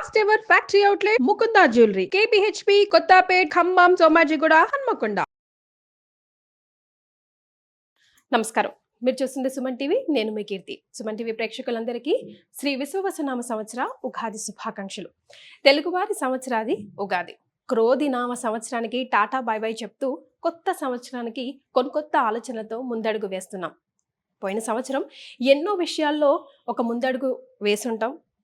First ever factory outlet Mukunda jewellery KPHB Kothapet Khammam Somajiguda Hanamkonda నమస్కారం. మీరు చూస్తుంది Suman TV నేను మీ కీర్తి. సుమన్ టీవీ ప్రేక్షకులందరికీ శ్రీ విశ్వవసనామ సంవత్సర ఉగాది శుభాకాంక్షలు. తెలుగువారి సంవత్సరాది ఉగాది. క్రోధి నామ సంవత్సరానికి టాటా బై బై చెప్తూ కొత్త సంవత్సరానికి కొన్ని కొత్త ఆలోచనలతో ముందడుగు వేస్తున్నాం. పోయిన సంవత్సరం ఎన్నో విషయాల్లో ఒక ముందడుగు వేసుంటాం.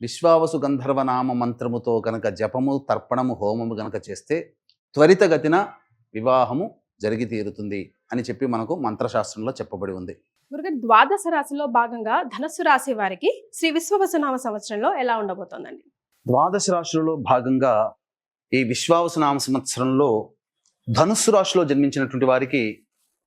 విశ్వావసు గంధర్వ నామ మంత్రముతో గనక జపము తర్పణము హోమము గనక చేస్తే త్వరితగతిన వివాహము జరిగి తీరుతుంది అని చెప్పి మనకు మంత్రశాస్త్రంలో చెప్పబడి ఉంది. గురుగారు ద్వాదశ రాశిలో భాగంగా ధనస్సు రాశి వారికి శ్రీ విశ్వవసు నామ సంవత్సరంలో ఎలా ఉండబోతోందండి? ద్వాదశ రాశులలో భాగంగా ఈ విశ్వావసనామ సంవత్సరంలో ధనుస్సు రాశిలో జన్మించినటువంటి వారికి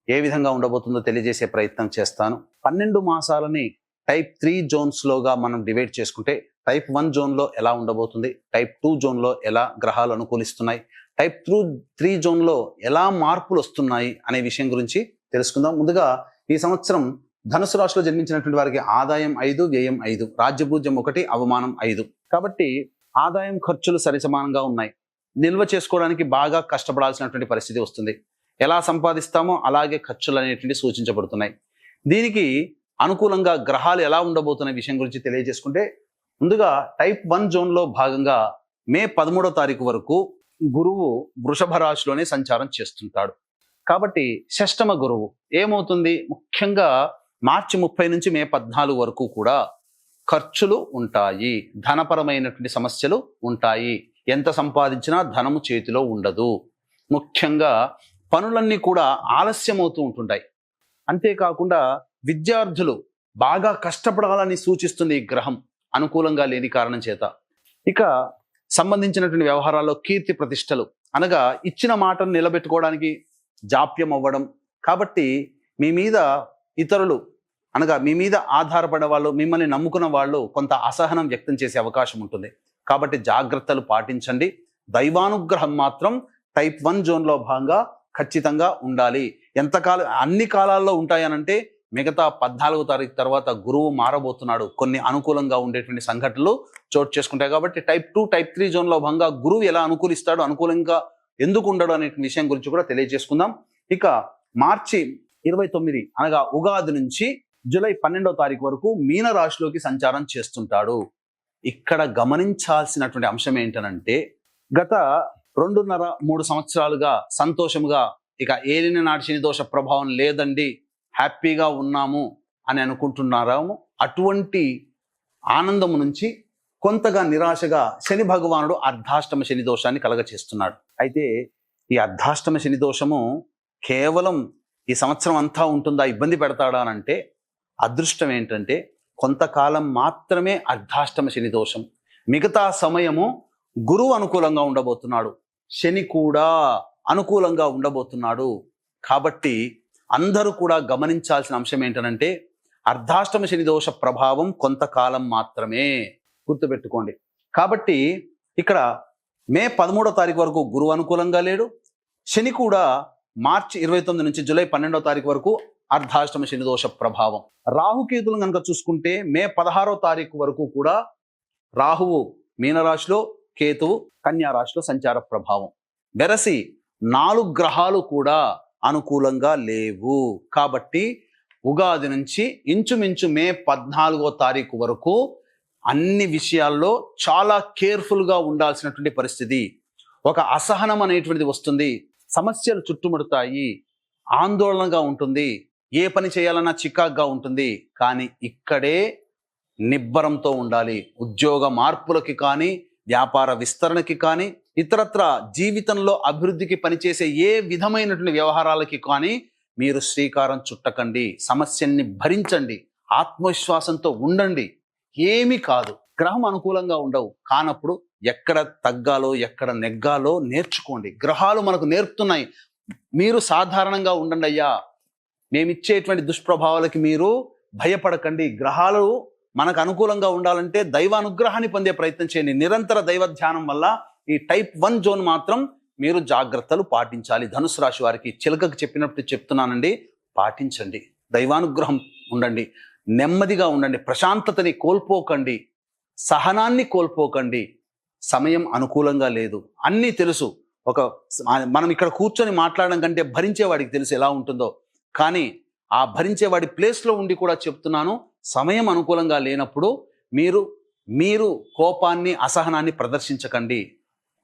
ఏ విధంగా ఉండబోతుందో తెలియజేసే ప్రయత్నం చేస్తాను. పన్నెండు మాసాలని టైప్ త్రీ జోన్స్లోగా మనం డివైడ్ చేసుకుంటే టైప్ వన్ జోన్లో ఎలా ఉండబోతుంది? టైప్ టూ జోన్లో ఎలా గ్రహాలు అనుకూలిస్తున్నాయి? టైప్ త్రూ త్రీ జోన్లో ఎలా మార్పులు వస్తున్నాయి అనే విషయం గురించి తెలుసుకుందాం. ముందుగా ఈ సంవత్సరం ధనుసు రాశిలో జన్మించినటువంటి వారికి ఆదాయం ఐదు వ్యయం ఐదు రాజ్యభూజ్యం ఒకటి అవమానం ఐదు. కాబట్టి ఆదాయం ఖర్చులు సరిసమానంగా ఉన్నాయి. నిల్వ చేసుకోవడానికి బాగా కష్టపడాల్సినటువంటి పరిస్థితి వస్తుంది. ఎలా సంపాదిస్తామో అలాగే ఖర్చులు అనేటువంటి సూచించబడుతున్నాయి. దీనికి అనుకూలంగా గ్రహాలు ఎలా ఉండబోతున్న విషయం గురించి తెలియజేసుకుంటే ముందుగా టైప్ వన్ జోన్లో భాగంగా మే పదమూడో తారీఖు వరకు గురువు వృషభ రాశిలోనే సంచారం చేస్తుంటాడు. కాబట్టి షష్టమ గురువు ఏమవుతుంది? ముఖ్యంగా మార్చి ముప్పై నుంచి మే పద్నాలుగు వరకు కూడా ఖర్చులు ఉంటాయి. ధనపరమైనటువంటి సమస్యలు ఉంటాయి. ఎంత సంపాదించినా ధనము చేతిలో ఉండదు. ముఖ్యంగా పనులన్నీ కూడా ఆలస్యం అవుతూ ఉంటుంటాయి. అంతేకాకుండా విద్యార్థులు బాగా కష్టపడాలని సూచిస్తుంది ఈ గ్రహం. అనుకూలంగా లేని కారణం చేత. ఇక సంబంధించినటువంటి వ్యవహారాల్లో కీర్తి ప్రతిష్టలు. అనగా ఇచ్చిన మాటను నిలబెట్టుకోవడానికి జాప్యం అవ్వడం కాబట్టి మీ మీద ఇతరులు అనగా మీ మీద ఆధారపడే వాళ్ళు మిమ్మల్ని నమ్ముకున్న వాళ్ళు కొంత అసహనం వ్యక్తం చేసే అవకాశం ఉంటుంది. కాబట్టి జాగ్రత్తలు పాటించండి. దైవానుగ్రహం మాత్రం టైప్ వన్ జోన్లో భాగంగా ఖచ్చితంగా ఉండాలి. ఎంతకాలం అన్ని కాలాల్లో ఉంటాయనంటే మిగతా పద్నాలుగో తారీఖు తర్వాత గురువు మారబోతున్నాడు. కొన్ని అనుకూలంగా ఉండేటువంటి సంఘటనలు చోటు చేసుకుంటాయి కాబట్టి టైప్ టూ టైప్ త్రీ జోన్లో భాగంగా గురువు ఎలా అనుకూలిస్తాడు అనుకూలంగా ఎందుకు ఉండడు అనే విషయం గురించి కూడా తెలియజేసుకుందాం. ఇక మార్చి ఇరవై తొమ్మిది అనగా ఉగాది నుంచి జూలై పన్నెండో తారీఖు వరకు మీన రాశిలోకి సంచారం చేస్తుంటాడు. ఇక్కడ గమనించాల్సినటువంటి అంశం ఏంటనంటే గత రెండున్నర మూడు సంవత్సరాలుగా సంతోషముగా ఇక ఏలిన నాటి శని దోష ప్రభావం లేదండి. హ్యాపీగా ఉన్నాము అని అనుకుంటున్నారాము? అటువంటి ఆనందము నుంచి కొంతగా నిరాశగా శని భగవానుడు అర్ధాష్టమ శని దోషాన్ని కలగచేస్తున్నాడు. అయితే ఈ అర్ధాష్టమ శని దోషము కేవలం ఈ సంవత్సరం అంతా ఉంటుందా ఇబ్బంది పెడతాడా అంటే అదృష్టం ఏంటంటే కొంతకాలం మాత్రమే అర్ధాష్టమ శని దోషం. మిగతా సమయము గురువు అనుకూలంగా ఉండబోతున్నాడు శని కూడా అనుకూలంగా ఉండబోతున్నాడు. కాబట్టి అందరూ కూడా గమనించాల్సిన అంశం ఏంటనంటే అర్ధాష్టమ శని దోష ప్రభావం కొంతకాలం మాత్రమే గుర్తుపెట్టుకోండి. కాబట్టి ఇక్కడ మే పదమూడో తారీఖు వరకు గురువు అనుకూలంగా లేడు. శని కూడా మార్చి ఇరవై తొమ్మిది నుంచి జూలై పన్నెండో తారీఖు వరకు అర్ధాష్టమ శని దోష ప్రభావం. రాహుకేతులను కనుక చూసుకుంటే మే పదహారో తారీఖు వరకు కూడా రాహువు మీనరాశిలో కేతువు కన్యా రాశిలో సంచార ప్రభావం. వెరసి నాలుగు గ్రహాలు కూడా అనుకూలంగా లేవు. కాబట్టి ఉగాది నుంచి ఇంచుమించు మే పద్నాలుగో తారీఖు వరకు అన్ని విషయాల్లో చాలా కేర్ఫుల్గా ఉండాల్సినటువంటి పరిస్థితి. ఒక అసహనం అనేటువంటిది వస్తుంది. సమస్యలు చుట్టుముడతాయి. ఆందోళనగా ఉంటుంది. ఏ పని చేయాలన్నా చికాగ్గా ఉంటుంది. కానీ ఇక్కడే నిబ్బరంతో ఉండాలి. ఉద్యోగ మార్పులకి కానీ వ్యాపార విస్తరణకి కానీ ఇతరత్ర జీవితంలో అభివృద్ధికి పనిచేసే ఏ విధమైనటువంటి వ్యవహారాలకి కానీ మీరు శ్రీకారం చుట్టకండి సమస్యల్ని భరించండి ఆత్మవిశ్వాసంతో ఉండండి. ఏమీ కాదు. గ్రహం అనుకూలంగా ఉండవు. కానప్పుడు ఎక్కడ తగ్గాలో ఎక్కడ నెగ్గాలో నేర్చుకోండి. గ్రహాలు మనకు నేర్పుతున్నాయి. మీరు సాధారణంగా ఉండండి అయ్యా. మేమిచ్చేటువంటి దుష్ప్రభావాలకి మీరు భయపడకండి. గ్రహాలు మనకు అనుకూలంగా ఉండాలంటే దైవ అనుగ్రహాన్ని పొందే ప్రయత్నం చేయండి. నిరంతర దైవ ధ్యానం వల్ల ఈ టైప్ వన్ జోన్ మాత్రం మీరు జాగ్రత్తలు పాటించాలి. ధనుసు రాశి వారికి చిలకకు చెప్పినప్పుడు చెప్తున్నానండి. పాటించండి. దైవానుగ్రహం ఉండండి. నెమ్మదిగా ఉండండి. ప్రశాంతతని కోల్పోకండి. సహనాన్ని కోల్పోకండి. సమయం అనుకూలంగా లేదు. అన్నీ తెలుసు. ఒక మనం ఇక్కడ కూర్చొని మాట్లాడడం కంటే భరించేవాడికి తెలుసు ఎలా ఉంటుందో. కానీ ఆ భరించేవాడి ప్లేస్లో ఉండి కూడా చెప్తున్నాను. సమయం అనుకూలంగా లేనప్పుడు మీరు మీరు కోపాన్ని అసహనాన్ని ప్రదర్శించకండి.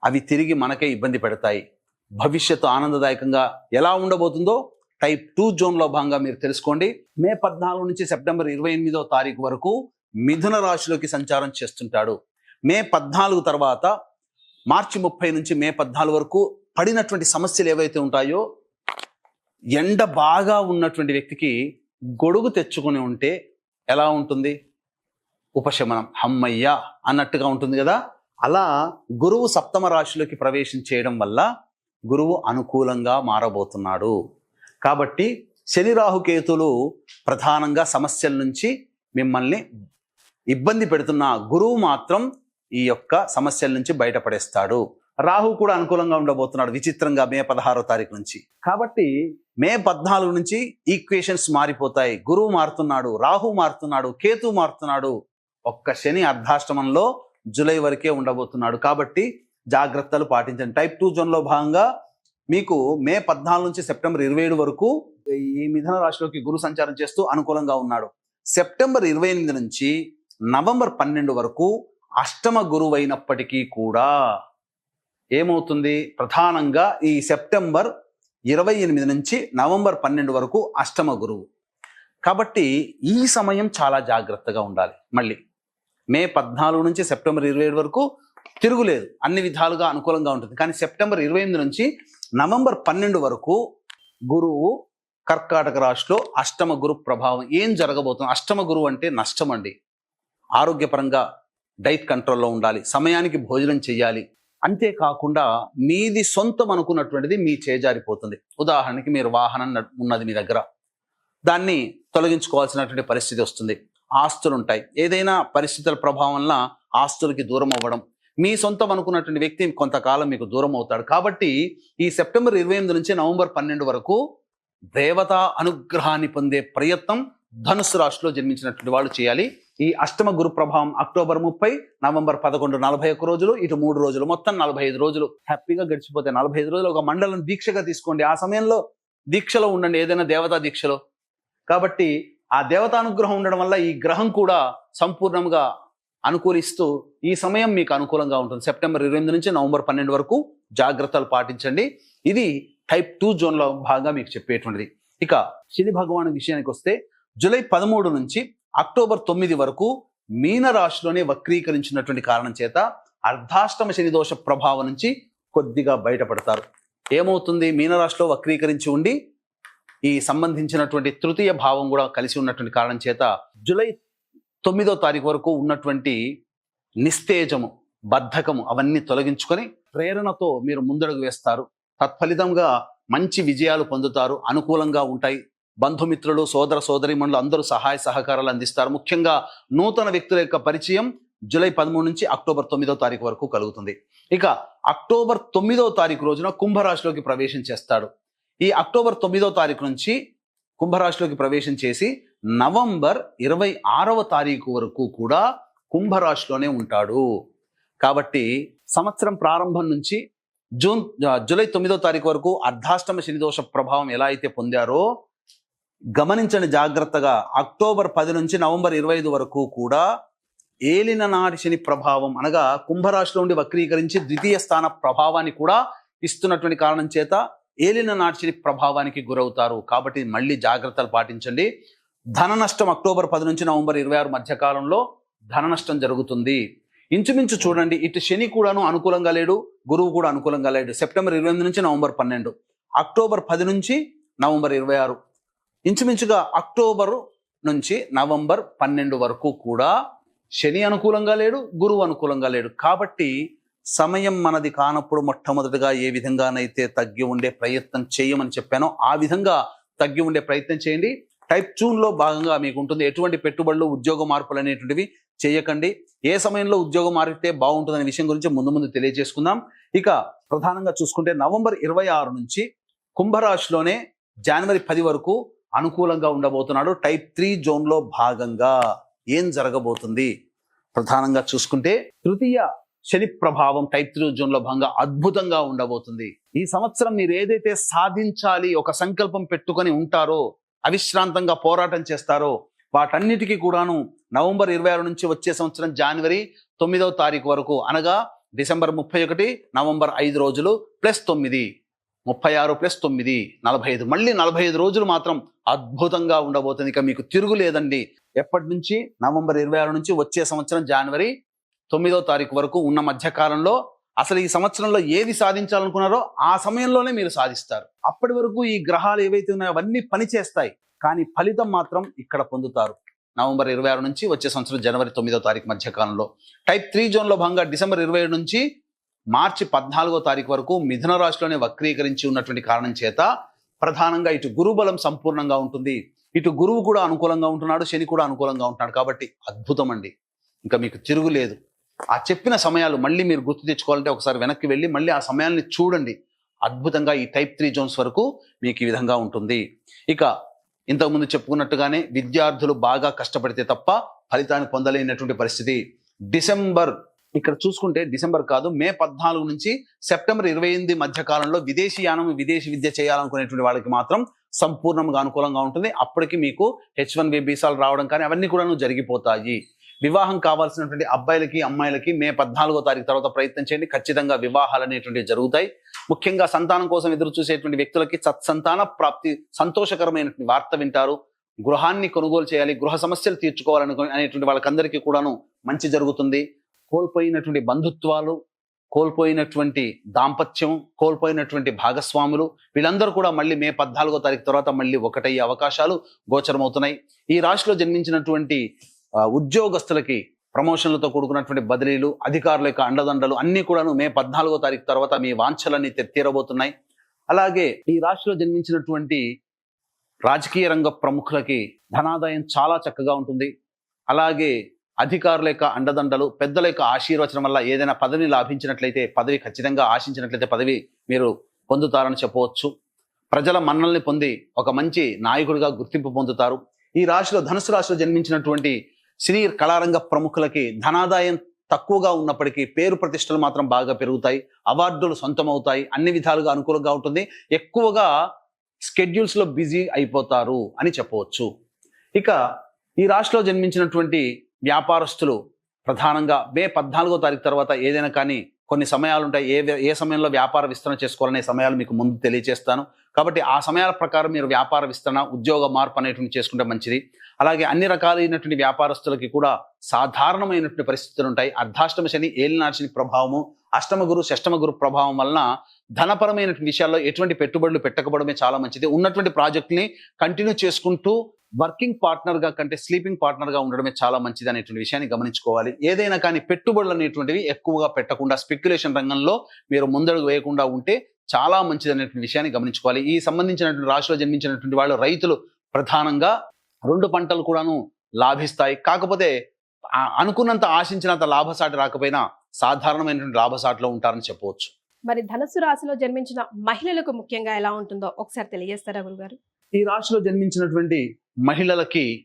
అవి తిరిగి మనకే ఇబ్బంది పెడతాయి. భవిష్యత్తు ఆనందదాయకంగా ఎలా ఉండబోతుందో టైప్ టూ జోన్లో భాగంగా మీరు తెలుసుకోండి. మే పద్నాలుగు నుంచి సెప్టెంబర్ ఇరవై ఎనిమిదో తారీఖు వరకు మిథున రాశిలోకి సంచారం చేస్తుంటాడు. మే పద్నాలుగు తర్వాత మార్చి ముప్పై నుంచి మే పద్నాలుగు వరకు పడినటువంటి సమస్యలు ఏవైతే ఉంటాయో ఎండ బాగా ఉన్నటువంటి వ్యక్తికి గొడుగు తెచ్చుకొని ఉంటే ఎలా ఉంటుంది? ఉపశమనం. హమ్మయ్య! అన్నట్టుగా ఉంటుంది కదా? అలా గురువు సప్తమ రాశిలోకి ప్రవేశం చేయడం వల్ల గురువు అనుకూలంగా మారబోతున్నాడు. కాబట్టి శని రాహుకేతులు ప్రధానంగా సమస్యల నుంచి మిమ్మల్ని ఇబ్బంది పెడుతున్న గురువు మాత్రం ఈ యొక్క సమస్యల నుంచి బయటపడేస్తాడు. రాహు కూడా అనుకూలంగా ఉండబోతున్నాడు విచిత్రంగా మే పదహారో తారీఖు నుంచి. కాబట్టి మే పద్నాలుగు నుంచి ఈక్వేషన్స్ మారిపోతాయి. గురువు మారుతున్నాడు రాహు మారుతున్నాడు కేతు మారుతున్నాడు. ఒక్క శని అర్ధాష్టమంలో జూలై వరకే ఉండబోతున్నాడు. కాబట్టి జాగ్రత్తలు పాటించండి. టైప్ టూ జోన్లో భాగంగా మీకు మే పద్నాలుగు నుంచి సెప్టెంబర్ ఇరవై ఏడు వరకు ఈ మిథున రాశిలోకి గురు సంచారం చేస్తూ అనుకూలంగా ఉన్నాడు. సెప్టెంబర్ ఇరవై ఎనిమిది నుంచి నవంబర్ పన్నెండు వరకు అష్టమ గురువు అయినప్పటికీ కూడా ఏమవుతుంది? ప్రధానంగా ఈ సెప్టెంబర్ ఇరవై ఎనిమిది నుంచి నవంబర్ పన్నెండు వరకు అష్టమ గురువు. కాబట్టి ఈ సమయం చాలా జాగ్రత్తగా ఉండాలి. మళ్ళీ మే పద్నాలుగు నుంచి సెప్టెంబర్ ఇరవై ఏడు వరకు తిరుగులేదు. అన్ని విధాలుగా అనుకూలంగా ఉంటుంది. కానీ సెప్టెంబర్ ఇరవై ఎనిమిది నుంచి నవంబర్ పన్నెండు వరకు గురువు కర్కాటక రాశిలో అష్టమ గురు ప్రభావం ఏం జరగబోతుంది? అష్టమ గురువు అంటే నష్టం అండి. ఆరోగ్యపరంగా డైట్ కంట్రోల్లో ఉండాలి. సమయానికి భోజనం చేయాలి అంతేకాకుండా మీది సొంతం అనుకున్నటువంటిది మీ చేజారిపోతుంది. ఉదాహరణకి మీరు వాహనం ఉన్నది మీ దగ్గర. దాన్ని తొలగించుకోవాల్సినటువంటి పరిస్థితి వస్తుంది. ఆస్తులు ఉంటాయి ఏదైనా పరిస్థితుల ప్రభావం వల్ల ఆస్తులకి దూరం అవ్వడం. మీ సొంతం అనుకున్నటువంటి వ్యక్తి కొంతకాలం మీకు దూరం అవుతాడు. కాబట్టి ఈ సెప్టెంబర్ ఇరవై ఎనిమిది నుంచి నవంబర్ పన్నెండు వరకు దేవతా అనుగ్రహాన్ని పొందే ప్రయత్నం ధనుసు రాశిలో జన్మించినటువంటి వాళ్ళు చేయాలి. ఈ అష్టమ గురు ప్రభావం అక్టోబర్ ముప్పై నవంబర్ పదకొండు నలభై ఒక్క రోజులు ఇటు మూడు రోజులు మొత్తం నలభై ఐదు రోజులు. హ్యాపీగా గడిచిపోతే నలభై ఐదు రోజులు ఒక మండలం దీక్షగా తీసుకోండి. ఆ సమయంలో దీక్షలో ఉండండి. ఏదైనా దేవతా దీక్షలో. కాబట్టి ఆ దేవతానుగ్రహం ఉండడం వల్ల ఈ గ్రహం కూడా సంపూర్ణంగా అనుకూలిస్తూ ఈ సమయం మీకు అనుకూలంగా ఉంటుంది. సెప్టెంబర్ ఇరవై ఎనిమిది నుంచి నవంబర్ పన్నెండు వరకు జాగ్రత్తలు పాటించండి. ఇది టైప్ టూ జోన్లో భాగంగా మీకు చెప్పేటువంటిది. ఇక శని భగవాను విషయానికి వస్తే జూలై పదమూడు నుంచి అక్టోబర్ తొమ్మిది వరకు మీన రాశిలోనే వక్రీకరించినటువంటి కారణం చేత అర్ధాష్టమ శని దోష ప్రభావం నుంచి కొద్దిగా బయటపడతారు. ఏమవుతుంది? మీనరాశిలో వక్రీకరించి ఉండి ఈ సంబంధించినటువంటి తృతీయ భావం కూడా కలిసి ఉన్నటువంటి కారణం చేత జూలై తొమ్మిదో తారీఖు వరకు ఉన్నటువంటి నిస్తేజము బద్ధకము అవన్నీ తొలగించుకొని ప్రేరణతో మీరు ముందడుగు వేస్తారు. తత్ఫలితంగా మంచి విజయాలు పొందుతారు అనుకూలంగా ఉంటాయి. బంధుమిత్రులు సోదర సోదరిమణులు అందరూ సహాయ సహకారాలు అందిస్తారు. ముఖ్యంగా నూతన వ్యక్తుల యొక్క పరిచయం జూలై పదమూడు నుంచి అక్టోబర్ తొమ్మిదో తారీఖు వరకు కలుగుతుంది. ఇక అక్టోబర్ తొమ్మిదో తారీఖు రోజున కుంభరాశిలోకి ప్రవేశం చేస్తాడు. ఈ అక్టోబర్ తొమ్మిదో తారీఖు నుంచి కుంభరాశిలోకి ప్రవేశం చేసి నవంబర్ ఇరవై ఆరవ తారీఖు వరకు కూడా కుంభరాశిలోనే ఉంటాడు. కాబట్టి సంవత్సరం ప్రారంభం నుంచి జూన్ జూలై తొమ్మిదో తారీఖు వరకు అర్ధాష్టమ శనిదోష ప్రభావం ఎలా అయితే పొందారో గమనించండి జాగ్రత్తగా. అక్టోబర్ పది నుంచి నవంబర్ ఇరవై ఐదు వరకు కూడా ఏలిన నాటి శని ప్రభావం అనగా కుంభరాశిలో ఉండి వక్రీకరించి ద్వితీయ స్థాన ప్రభావాన్ని కూడా ఇస్తున్నటువంటి కారణం చేత ఏలిన నాటి ప్రభావానికి గురవుతారు. కాబట్టి మళ్ళీ జాగ్రత్తలు పాటించండి. ధన నష్టం అక్టోబర్ పది నుంచి నవంబర్ ఇరవై ఆరు మధ్యకాలంలో ధన నష్టం జరుగుతుంది. ఇంచుమించు చూడండి ఇటు శని కూడాను అనుకూలంగా లేడు గురువు కూడా అనుకూలంగా లేడు. సెప్టెంబర్ ఇరవై ఎనిమిది నుంచి నవంబర్ పన్నెండు. అక్టోబర్ పది నుంచి నవంబర్ ఇరవై ఆరు. ఇంచుమించుగా అక్టోబర్ నుంచి నవంబర్ పన్నెండు వరకు కూడా శని అనుకూలంగా లేడు గురువు అనుకూలంగా లేడు. కాబట్టి సమయం మనది కానప్పుడు మొట్టమొదటిగా ఏ విధంగానైతే తగ్గి ఉండే ప్రయత్నం చేయమని చెప్పానో ఆ విధంగా తగ్గి ఉండే ప్రయత్నం చేయండి. టైప్లో భాగంగా మీకు ఉంటుంది ఎటువంటి పెట్టుబడులు ఉద్యోగ మార్పులు అనేటువంటివి చేయకండి. ఏ సమయంలో ఉద్యోగం మారితే బాగుంటుందనే విషయం గురించి ముందు ముందు తెలియజేసుకుందాం. ఇక ప్రధానంగా చూసుకుంటే నవంబర్ ఇరవై ఆరు నుంచి కుంభరాశిలోనే జనవరి పది వరకు అనుకూలంగా ఉండబోతున్నాడు. టైప్ త్రీ జోన్లో భాగంగా ఏం జరగబోతుంది? ప్రధానంగా చూసుకుంటే తృతీయ శని ప్రభావం టైప్ జోన్లో భాగంగా అద్భుతంగా ఉండబోతుంది. ఈ సంవత్సరం మీరు ఏదైతే సాధించాలి ఒక సంకల్పం పెట్టుకొని ఉంటారో అవిశ్రాంతంగా పోరాటం చేస్తారో వాటన్నిటికీ కూడాను నవంబర్ ఇరవై ఆరు నుంచి వచ్చే సంవత్సరం జనవరి తొమ్మిదవ తారీఖు వరకు అనగా డిసెంబర్ ముప్పై ఒకటి నవంబర్ ఐదు రోజులు ప్లస్ తొమ్మిది ముప్పై ఆరు ప్లస్ తొమ్మిది నలభై ఐదు. మళ్ళీ నలభై ఐదు రోజులు మాత్రం అద్భుతంగా ఉండబోతుంది. ఇక మీకు తిరుగులేదండి ఎప్పటి నుంచి? నవంబర్ ఇరవై ఆరు నుంచి వచ్చే సంవత్సరం జనవరి తొమ్మిదో తారీఖు వరకు ఉన్న మధ్యకాలంలో అసలు ఈ సంవత్సరంలో ఏది సాధించాలనుకున్నారో ఆ సమయంలోనే మీరు సాధిస్తారు. అప్పటి వరకు ఈ గ్రహాలు ఏవైతే ఉన్నాయో అవన్నీ పనిచేస్తాయి. కానీ ఫలితం మాత్రం ఇక్కడ పొందుతారు. నవంబర్ ఇరవై ఆరు నుంచి వచ్చే సంవత్సరం జనవరి తొమ్మిదో తారీఖు మధ్యకాలంలో. టైప్ త్రీ జోన్లో భాగంగా డిసెంబర్ ఇరవై ఏడు నుంచి మార్చి పద్నాలుగో తారీఖు వరకు మిథున రాశిలోనే వక్రీకరించి ఉన్నటువంటి కారణం చేత ప్రధానంగా ఇటు గురు బలం సంపూర్ణంగా ఉంటుంది. ఇటు గురువు కూడా అనుకూలంగా ఉంటున్నాడు శని కూడా అనుకూలంగా ఉంటున్నాడు కాబట్టి అద్భుతం అండి. ఇంకా మీకు తిరుగులేదు ఆ చెప్పిన సమయాలు మళ్ళీ మీరు గుర్తు తెచ్చుకోవాలంటే ఒకసారి వెనక్కి వెళ్ళి మళ్ళీ ఆ సమయాల్ని చూడండి. అద్భుతంగా ఈ టైప్ త్రీ జోన్స్ వరకు మీకు ఈ విధంగా ఉంటుంది. ఇక ఇంతకుముందు చెప్పుకున్నట్టుగానే విద్యార్థులు బాగా కష్టపడితే తప్ప ఫలితాన్ని పొందలేనటువంటి పరిస్థితి. డిసెంబర్ ఇక్కడ చూసుకుంటే డిసెంబర్ కాదు మే పద్నాలుగు నుంచి సెప్టెంబర్ ఇరవై ఎనిమిది మధ్య కాలంలో విదేశీ యానం విదేశీ విద్య చేయాలనుకునేటువంటి వాళ్ళకి మాత్రం సంపూర్ణంగా అనుకూలంగా ఉంటుంది. అప్పటికి మీకు హెచ్ వన్ బి బీసాలు రావడం కానీ అవన్నీ కూడా జరిగిపోతాయి. వివాహం కావాల్సినటువంటి అబ్బాయిలకి అమ్మాయిలకి మే పద్నాలుగో తారీఖు తర్వాత ప్రయత్నం చేయండి. ఖచ్చితంగా వివాహాలు అనేటువంటివి జరుగుతాయి. ముఖ్యంగా సంతానం కోసం ఎదురు చూసేటువంటి వ్యక్తులకి సత్సంతాన ప్రాప్తి సంతోషకరమైనటువంటి వార్త వింటారు. గృహాన్ని కొనుగోలు చేయాలి గృహ సమస్యలు తీర్చుకోవాలని అనేటువంటి వాళ్ళకందరికీ కూడాను మంచి జరుగుతుంది. కోల్పోయినటువంటి బంధుత్వాలు కోల్పోయినటువంటి దాంపత్యం కోల్పోయినటువంటి భాగస్వాములు వీళ్ళందరూ కూడా మళ్ళీ మే పద్నాలుగో తారీఖు తర్వాత మళ్ళీ ఒకటయ్యే అవకాశాలు గోచరమవుతున్నాయి. ఈ రాశిలో జన్మించినటువంటి ఉద్యోగస్తులకి ప్రమోషన్లతో కూడుకున్నటువంటి బదిలీలు అధికారుల యొక్క అండదండలు అన్నీ కూడాను మే పద్నాలుగో తారీఖు తర్వాత మీ వాంఛలన్నీ తె- తీరబోతున్నాయి. అలాగే ఈ రాశిలో జన్మించినటువంటి రాజకీయ రంగ ప్రముఖులకి ధనాదాయం చాలా చక్కగా ఉంటుంది. అలాగే అధికారుల యొక్క అండదండలు పెద్దల యొక్క ఆశీర్వచనం వల్ల ఏదైనా పదవి లాభించినట్లయితే పదవి ఖచ్చితంగా ఆశించినట్లయితే పదవి మీరు పొందుతారని చెప్పవచ్చు. ప్రజల మన్నల్ని పొంది ఒక మంచి నాయకుడిగా గుర్తింపు పొందుతారు. ఈ రాశిలో ధనుసు రాశిలో జన్మించినటువంటి సినీ కళారంగ ప్రముఖులకి ధనాదాయం తక్కువగా ఉన్నప్పటికీ పేరు ప్రతిష్టలు మాత్రం బాగా పెరుగుతాయి అవార్డులు సొంతమవుతాయి అన్ని విధాలుగా అనుకూలంగా ఉంటుంది ఎక్కువగా స్కెడ్యూల్స్లో బిజీ అయిపోతారు అని చెప్పవచ్చు. ఇక ఈ రాశిలో జన్మించినటువంటి వ్యాపారస్తులు ప్రధానంగా మే పద్నాలుగో తారీఖు తర్వాత ఏదైనా కానీ కొన్ని సమయాలు ఉంటాయి ఏ ఏ సమయంలో వ్యాపార విస్తరణ చేసుకోవాలనే సమయాలు మీకు ముందు తెలియజేస్తాను కాబట్టి ఆ సమయాల ప్రకారం మీరు వ్యాపార విస్తరణ ఉద్యోగ మార్పు అనేటువంటి చేసుకుంటే మంచిది. అలాగే అన్ని రకాలైనటువంటి వ్యాపారస్తులకి కూడా సాధారణమైనటువంటి పరిస్థితులు ఉంటాయి అర్ధాష్టమ శని ఏలినాశని ప్రభావము అష్టమ గురు షష్టమ గురు ప్రభావం వలన ధనపరమైనటువంటి విషయాల్లో ఎటువంటి పెట్టుబడులు పెట్టకపోవడమే చాలా మంచిది. ఉన్నటువంటి ప్రాజెక్ట్ని కంటిన్యూ చేసుకుంటూ వర్కింగ్ పార్ట్నర్గా కంటే స్లీపింగ్ పార్ట్నర్గా ఉండడమే చాలా మంచిది అనేటువంటి విషయాన్ని గమనించుకోవాలి. ఏదైనా కానీ పెట్టుబడులు అనేటువంటివి ఎక్కువగా పెట్టకుండా స్పెక్యులేషన్ రంగంలో మీరు ముందడుగు వేయకుండా ఉంటే చాలా మంచిది అనేటువంటి విషయాన్ని గమనించుకోవాలి. ఈ సంబంధించినటువంటి రాశిలో జన్మించినటువంటి వాళ్ళు రైతులు ప్రధానంగా రెండు పంటలు కూడాను లాభిస్తాయి. కాకపోతే అనుకున్నంత ఆశించినంత లాభసాటి రాకపోయినా సాధారణమైనటువంటి లాభసాటిలో ఉంటారని చెప్పవచ్చు. మరి ధనుసు రాశిలో జన్మించిన మహిళలకు ముఖ్యంగా ఎలా ఉంటుందో ఒకసారి తెలియజేస్తారా గురుగారు? ఈ రాశిలో జన్మించినటువంటి మహిళలకి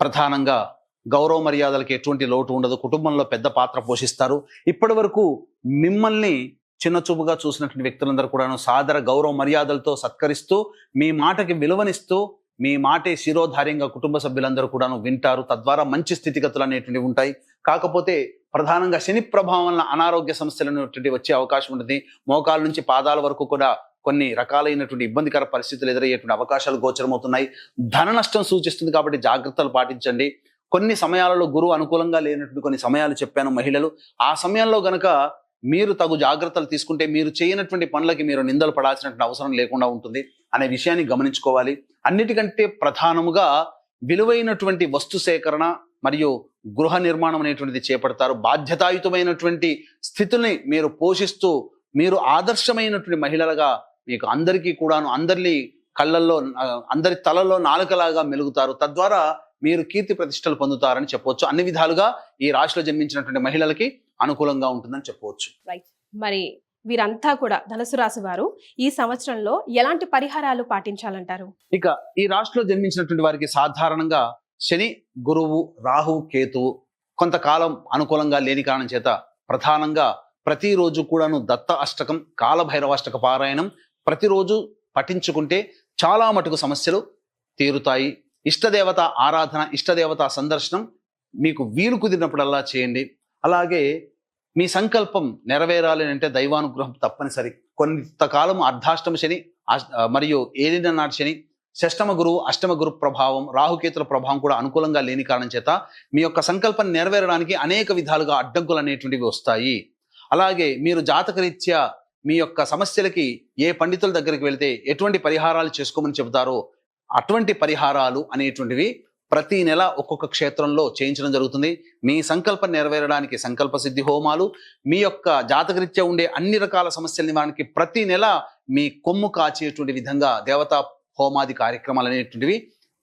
ప్రధానంగా గౌరవ మర్యాదలకి ఎటువంటి లోటు ఉండదు. కుటుంబంలో పెద్ద పాత్ర పోషిస్తారు. ఇప్పటి వరకు మిమ్మల్ని చిన్నచూపుగా చూసినటువంటి వ్యక్తులందరూ కూడాను సాదర గౌరవ మర్యాదలతో సత్కరిస్తూ మీ మాటకి విలువనిస్తూ మీ మాటే శిరోధార్యంగా కుటుంబ సభ్యులందరూ కూడాను వింటారు. తద్వారా మంచి స్థితిగతులు అనేటువంటివి ఉంటాయి. కాకపోతే ప్రధానంగా శని ప్రభావం వలన అనారోగ్య సమస్యలు అనేటువంటి వచ్చే అవకాశం ఉంటుంది. మోకాల నుంచి పాదాల వరకు కూడా కొన్ని రకాలైనటువంటి ఇబ్బందికర పరిస్థితులు ఎదురయ్యేటువంటి అవకాశాలు గోచరమవుతున్నాయి. ధన నష్టం సూచిస్తుంది కాబట్టి జాగ్రత్తలు పాటించండి. కొన్ని సమయాలలో గురువు అనుకూలంగా లేనటువంటి కొన్ని సమయాలు చెప్పాను మహిళలు. ఆ సమయంలో గనక మీరు తగు జాగ్రత్తలు తీసుకుంటే మీరు చేయనటువంటి పనులకి మీరు నిందలు పడాల్సినటువంటి అవసరం లేకుండా ఉంటుంది అనే విషయాన్ని గమనించుకోవాలి. అన్నిటికంటే ప్రధానముగా విలువైనటువంటి వస్తు సేకరణ మరియు గృహ నిర్మాణం అనేటువంటిది చేపడతారు. బాధ్యతాయుతమైనటువంటి స్థితిని మీరు పోషిస్తూ మీరు ఆదర్శమైనటువంటి మహిళలుగా మీకు అందరికీ కూడాను అందరి కళ్ళల్లో అందరి తలలో నాలుకలాగా మెలుగుతారు. తద్వారా మీరు కీర్తి ప్రతిష్టలు పొందుతారని చెప్పవచ్చు అన్ని విధాలుగా ఈ రాశిలో జన్మించినటువంటి మహిళలకి అనుకూలంగా ఉంటుందని చెప్పవచ్చు మరి వీరంతా కూడా ధనుసు రాశి వారు ఈ సంవత్సరంలో ఎలాంటి పరిహారాలు పాటించాలంటారు? ఇక ఈ రాశిలో జన్మించినటువంటి వారికి సాధారణంగా శని గురువు రాహు కేతువు కొంతకాలం అనుకూలంగా లేని కారణం చేత ప్రధానంగా ప్రతిరోజు కూడాను దత్త అష్టకం కాలభైరవాష్టక పారాయణం ప్రతిరోజు పఠించుకుంటే చాలా మటుకు సమస్యలు తీరుతాయి. ఇష్టదేవత ఆరాధన ఇష్టదేవత సందర్శనం మీకు వీలు కుదిరినప్పుడల్లా చేయండి. అలాగే మీ సంకల్పం నెరవేరాలి అంటే దైవానుగ్రహం తప్పనిసరి. కొంతకాలం అర్ధాష్టమ శని అష్- మరియు ఏలిన నాటి శని షష్టమ గురువు అష్టమ గురు ప్రభావం రాహుకేతుల ప్రభావం కూడా అనుకూలంగా లేని కారణం చేత మీ యొక్క సంకల్పం నెరవేరడానికి అనేక విధాలుగా అడ్డంకులు అనేటువంటివి వస్తాయి. అలాగే మీరు జాతకరీత్యా మీ యొక్క సమస్యలకి ఏ పండితుల దగ్గరికి వెళ్తే ఎటువంటి పరిహారాలు చేసుకోమని చెబుతారో అటువంటి పరిహారాలు అనేటువంటివి ప్రతి నెల ఒక్కొక్క క్షేత్రంలో చేయించడం జరుగుతుంది. మీ సంకల్పం నెరవేరడానికి సంకల్ప సిద్ధి హోమాలు మీ యొక్క జాతకరీత్యా ఉండే అన్ని రకాల సమస్యల నివారణకి ప్రతి నెల మీ కొమ్ము కాచేటువంటి విధంగా దేవతా హోమాది కార్యక్రమాలు అనేటువంటివి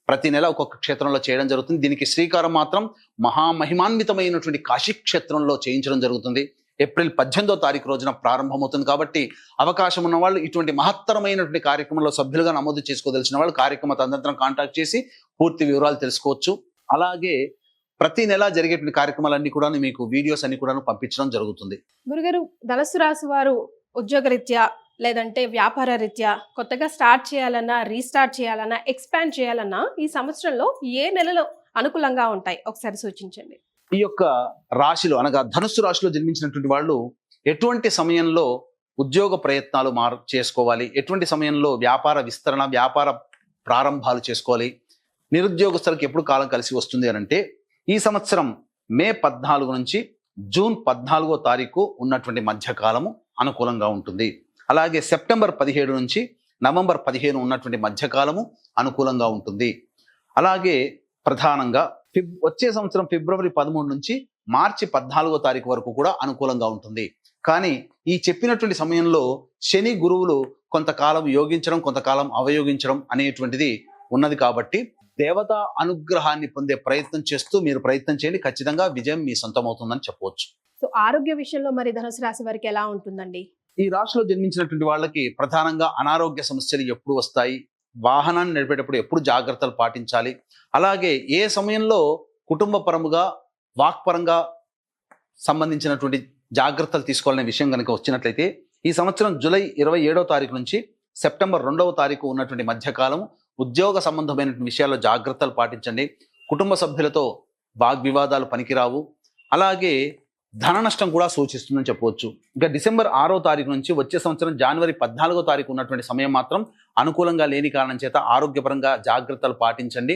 ప్రతి నెల ఒక్కొక్క క్షేత్రంలో చేయడం జరుగుతుంది. దీనికి శ్రీకారం మాత్రం మహామహిమాన్వితమైనటువంటి కాశీ క్షేత్రంలో చేయించడం జరుగుతుంది. ఏప్రిల్ పద్దెనిమిదో తారీఖు రోజున ప్రారంభమవుతుంది కాబట్టి అవకాశం ఉన్న వాళ్ళు ఇటువంటి మహత్తరమైనటువంటి కార్యక్రమంలో సభ్యులుగా నమోదు చేసుకోదలిచిన వాళ్ళు కార్యక్రమ తదనంతరం కాంటాక్ట్ చేసి పూర్తి వివరాలు తెలుసుకోవచ్చు. అలాగే ప్రతి నెల జరిగేటువంటి కార్యక్రమాలన్నీ కూడా మీకు వీడియోస్ అన్ని కూడా పంపించడం జరుగుతుంది. గురుగారు ధనస్సు రాశి వారు ఉద్యోగరీత్యా లేదంటే వ్యాపార రీత్యా కొత్తగా స్టార్ట్ చేయాలన్నా రీస్టార్ట్ చేయాలన్నా ఎక్స్పాండ్ చేయాలన్నా ఈ సంవత్సరంలో ఏ నెలలో అనుకూలంగా ఉంటాయి? ఒకసారి సూచించండి. ఈ యొక్క రాశిలో అనగా ధనుస్సు రాశిలో జన్మించినటువంటి వాళ్ళు ఎటువంటి సమయంలో ఉద్యోగ ప్రయత్నాలు మార్ చేసుకోవాలి? ఎటువంటి సమయంలో వ్యాపార విస్తరణ వ్యాపార ప్రారంభాలు చేసుకోవాలి? నిరుద్యోగస్తులకు ఎప్పుడు కాలం కలిసి వస్తుంది అని అంటే ఈ సంవత్సరం మే పద్నాలుగు నుంచి జూన్ పద్నాలుగో తారీఖు ఉన్నటువంటి మధ్యకాలము అనుకూలంగా ఉంటుంది. అలాగే సెప్టెంబర్ పదిహేడు నుంచి నవంబర్ పదిహేను ఉన్నటువంటి మధ్యకాలము అనుకూలంగా ఉంటుంది. అలాగే ప్రధానంగా ఫిబ్ వచ్చే సంవత్సరం ఫిబ్రవరి పదమూడు నుంచి మార్చి పద్నాలుగో తారీఖు వరకు కూడా అనుకూలంగా ఉంటుంది. కానీ ఈ చెప్పినటువంటి సమయంలో శని గురువులు కొంతకాలం యోగించడం కొంతకాలం అవయోగించడం అనేటువంటిది ఉన్నది కాబట్టి దేవతా అనుగ్రహాన్ని పొందే ప్రయత్నం చేస్తూ మీరు ప్రయత్నం చేయండి. ఖచ్చితంగా విజయం మీ సొంతం అవుతుందని చెప్పవచ్చు. సో ఆరోగ్య విషయంలో మరి ధనుసు రాశి వారికి ఎలా ఉంటుందండి? ఈ రాశిలో జన్మించినటువంటి వాళ్ళకి ప్రధానంగా అనారోగ్య సమస్యలు ఎప్పుడు వస్తాయి? వాహనాన్ని నడిపేటప్పుడు ఎప్పుడు జాగ్రత్తలు పాటించాలి? అలాగే ఏ సమయంలో కుటుంబపరముగా వాక్పరంగా సంబంధించినటువంటి జాగ్రత్తలు తీసుకోవాలనే విషయం కనుక వచ్చినట్లయితే ఈ సంవత్సరం జూలై ఇరవై ఏడవ తారీఖు నుంచి సెప్టెంబర్ రెండవ తారీఖు ఉన్నటువంటి మధ్యకాలం ఉద్యోగ సంబంధమైనటువంటి విషయాల్లో జాగ్రత్తలు పాటించండి. కుటుంబ సభ్యులతో వాగ్వివాదాలు పనికిరావు. అలాగే ధన నష్టం కూడా సూచిస్తుందని చెప్పవచ్చు. ఇంకా డిసెంబర్ ఆరో తారీఖు నుంచి వచ్చే సంవత్సరం జనవరి పద్నాలుగో తారీఖు ఉన్నటువంటి సమయం మాత్రం అనుకూలంగా లేని కారణం చేత ఆరోగ్యపరంగా జాగ్రత్తలు పాటించండి.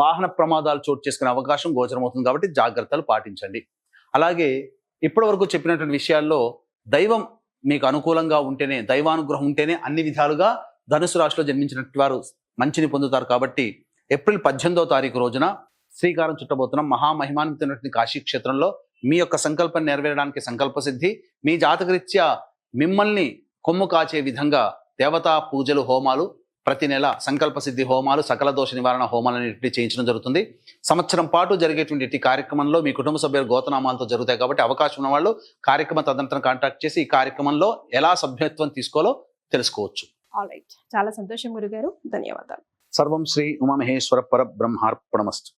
వాహన ప్రమాదాలు చోటు చేసుకునే అవకాశం గోచరమవుతుంది కాబట్టి జాగ్రత్తలు పాటించండి. అలాగే ఇప్పటి వరకు చెప్పినటువంటి విషయాల్లో దైవం మీకు అనుకూలంగా ఉంటేనే దైవానుగ్రహం ఉంటేనే అన్ని విధాలుగా ధనుసు రాశిలో జన్మించినటువంటి వారు మంచిని పొందుతారు కాబట్టి ఏప్రిల్ పద్దెనిమిదవ తారీఖు రోజున శ్రీకారం చుట్టబోతున్నాం మహామహిమాన్వితమైనటువంటి కాశీ క్షేత్రంలో మీ యొక్క సంకల్పం నెరవేరడానికి సంకల్ప సిద్ధి మీ జాతకరీత్యా మిమ్మల్ని కొమ్ము కాచే విధంగా దేవతా పూజలు హోమాలు ప్రతి నెల సంకల్ప సిద్ధి హోమాలు సకల దోష నివారణ హోమాలన్నింటినీ చేయించడం జరుగుతుంది. సంవత్సరం పాటు జరిగేటువంటి కార్యక్రమంలో మీ కుటుంబ సభ్యుల గోతనామాలతో జరుగుతాయి కాబట్టి అవకాశం ఉన్న వాళ్ళు కార్యక్రమ తదనంతరం కాంటాక్ట్ చేసి ఈ కార్యక్రమంలో ఎలా సభ్యత్వం తీసుకోవాలో తెలుసుకోవచ్చు. చాలా సంతోషం గురుగారు. ధన్యవాదాలు. సర్వం శ్రీ ఉమామహేశ్వర పర బ్రహ్మార్పణమస్తు